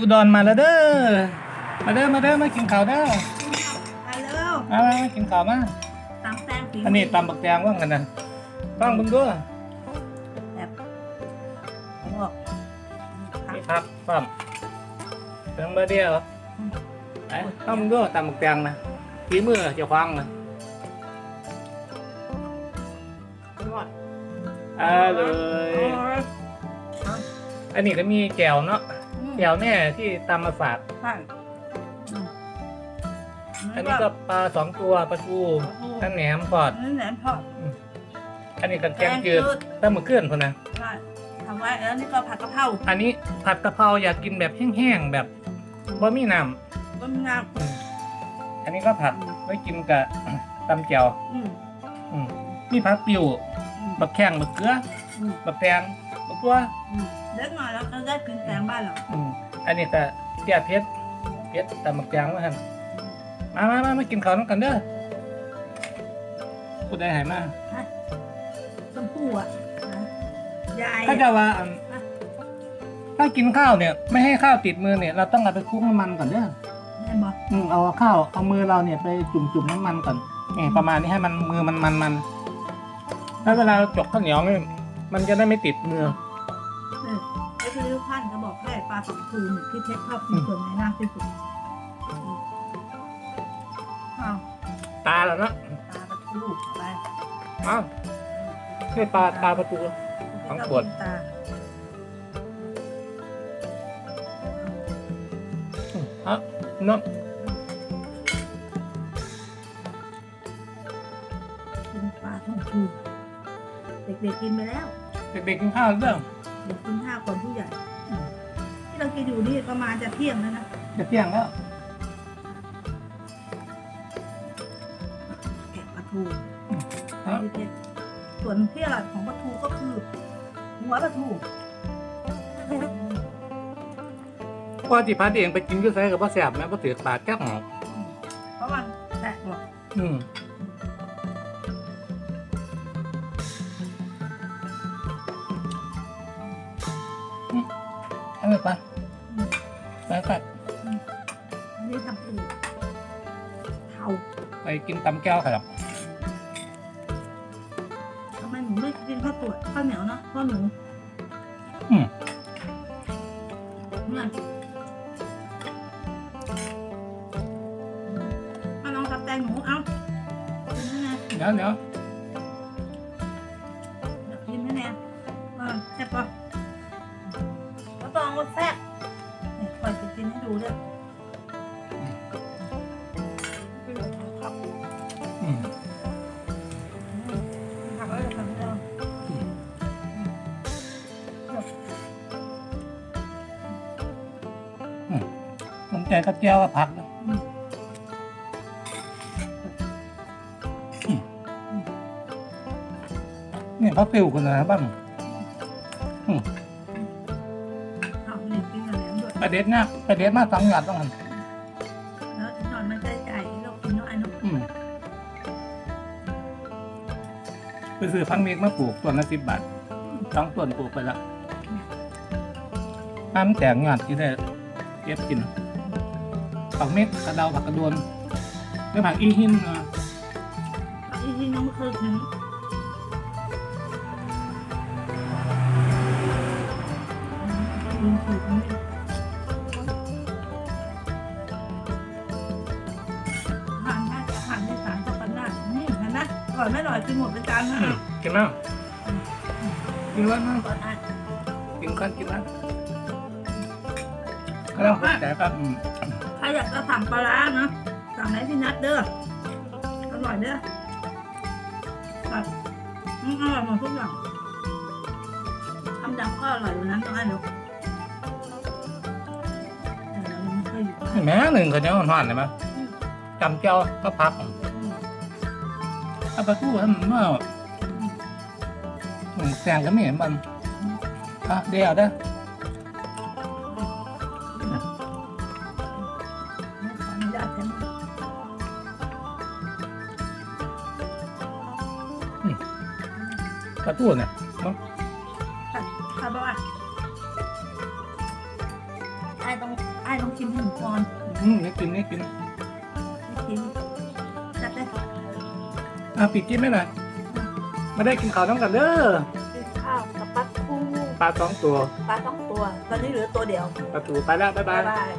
อุดรมาแล้วเด้อ มาเด้อ มาเด้อ มากินข้าวเด้อไปเร็วมามามากินข้าวมา ตำแตงฝีอันนี้ตำบักแตงว่ากันนะต้องมึงด้วยแบบบอกนี่ครับปั๊มเพียงเบอร์เดียวไอ้ต้องมึงด้วยตำบักแตงนะฝีมือเจ้าควางนะอร่อยอ่าเลย อันนี้ก็มีแก้วเนาะ แก้วแม่ที่ตำมาฝาก ใช่อันนี้ก็ปลาสองตัวปลาทูทั้งแหนมปอดอันนี้แหนมทอดอันนี้ก็แกงจืดตั้งมือเคลื่อนคนนะใช่ทำไว้แล้วนี่ก็ผัดกะเพราอันนี้ผัดกะเพราอยากกินแบบแห้งๆแบบบะหมี่น้ต้มยำอืมอันนี้ก็ผัดไว้กินกับตำเจียวำอืมอืมมีผักปิวอืมบักแข้งบักเกลืออืมบักแตงบักตัวอืม เล็กหน่อยแล้วก็ได้กินแตงบ้านเราอืมอันนี้ก็แก้เพชรเพชรตำบักแตงมาครับมามามามากินข้าวน้ำกันเด้อพูดได้หายมาชมพู่อะนะยายถ้าจะว่าอันถ้ากินข้าวเนี่ย ไม่ให้ข้าวติดมือเนี่ย เราต้องเอาไปคลุกน้ำมันก่อนเด้อแม่บอกอืมเอาข้าวเอามือเราเนี่ยไปจุ่มจุ่มๆน้ำมันก่อนนี่ประมาณนี้ให้มันมือมันมันมันแล้วเวลาเราจกข้าวเหนียวเนี่ยมันจะได้ไม่ติดมือ เออไอ้คือลูกพันเขาบอกให้ปลาสองคูนที่เพชรชอบกินส่วนไหนมากที่สุดอ้าวตาแล้วเนาะตาปลาทูไปอ้าวนี่ปลาตาประตู ทั้งขวด ตาอะเนาะกินปลาท่องชูเด็กๆกินไปแล้ว เด็กๆกินข้าวเรื่อ เด็กกินข้าวก่อนผู้ใหญ่อืมที่เรากินอยู่นี่ประมาณจะเที่ยงแล้วนะจะเที่ยงแล้วแกะปลาทูครับที่เพชรส่วนที่อร่อยของปลาทูก็คือหัวปลาทูว่าที่พัดเองไปกินก็ใส่กับว่าแสบไหมว่าถือปากแก้วหอมเพราะมันแตกหรอกอืม เอะไรไปไปไปอันนี้ทำเองเทาไปกินตำแก้วครับทำไมหนูไม่กินข้าวตรวจข้าวเหนียวเนาะข้าวหนูอืมเนี่ยมาลองตับแตงหนูเอากินให้แน่เดี๋ยวเดี๋ยว วตองว่าแซ่บเนี่ยคอยจะกินให้ดูด้วยครับอืมผักอะไรผักเดียวสนใจกับแก้วกับผักนะอืมนี่พักฟิวคนนะบ้างเอาไปเลย กินกับแหนมด้วยประเด็ดนะประเด็ดมาสองหยาดต้องหันแล้วอีกหน่อยมันจะจ่ายเรากินน้อยเนาะอืมไปซื้อพังเมกมาปลูกต้นละสิบบาทสองต้นปลูกไปแล้วน้ำแตกหยาดที่ได้เก็บกินผักเม็ดกระเดาผักกระโดวนหรือผักอีหินนะอีกทีน้องไม่เคยกินกิ กินหมดเป็นจานนะอืมกินแล้วกินแล้วนะก่อนอะกินกันกินแล้วก็ต้องเข้าใจครับอืมใครอยากจะสั่งปลาร้านะสั่งไหนที่นัดเด้ออร่อยเด้อแบบอืมอร่อยหมดทุกอย่างทำดำก็อร่อยวันนั้นต้องให้หนูแต่เรายังไม่เคยอยู่บ้านแม่หนึ่งเขาจะห่อนๆเลยมั้ยจำเจ้าก็พักอืม เอาไปกู้ให้มันเมื่อหนึ่งแซงก็ไม่เห็นมันอะเดี๋ยวเด้อขออนุญาตฉันกระตู้เนี่ยมั้งค่ะค่ะบอกว่าไอ้ตรงไอ้ลองชิมให้หนูก่อนอืมนี่กินนี่กินไม่ชิมจัดเลย อะปิดจิ้มให้หน่อยไม่ได้กินข้าวต้องกันเด้อกินข้าวกับปลาทูปลาสองตัวปลาสองตัว ตอนนี้เหลือตัวเดียวปลาทูไปแล้วบ๊ายบาบ๊ายย บาย